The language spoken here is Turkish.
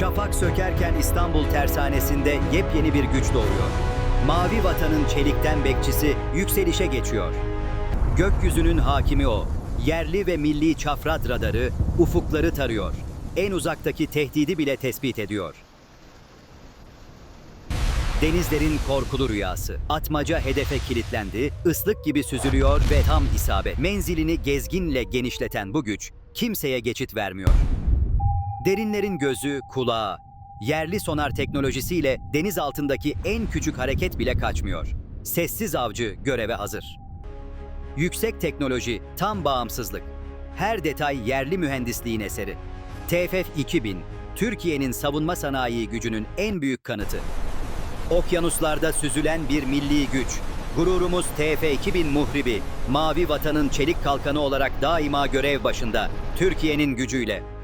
Şafak sökerken İstanbul tersanesinde yepyeni bir güç doğuyor. Mavi vatanın çelikten bekçisi yükselişe geçiyor. Gökyüzünün hakimi o. Yerli ve milli çafrat radarı ufukları tarıyor. En uzaktaki tehdidi bile tespit ediyor. Denizlerin korkulu rüyası. Atmaca hedefe kilitlendi, ıslık gibi süzülüyor ve tam isabet. Menzilini gezginle genişleten bu güç kimseye geçit vermiyor. Derinlerin gözü, kulağı, yerli sonar teknolojisiyle deniz altındaki en küçük hareket bile kaçmıyor. Sessiz avcı göreve hazır. Yüksek teknoloji, tam bağımsızlık. Her detay yerli mühendisliğin eseri. TFF 2000, Türkiye'nin savunma sanayi gücünün en büyük kanıtı. Okyanuslarda süzülen bir milli güç. Gururumuz TF2000 muhribi, mavi vatanın çelik kalkanı olarak daima görev başında. Türkiye'nin gücüyle.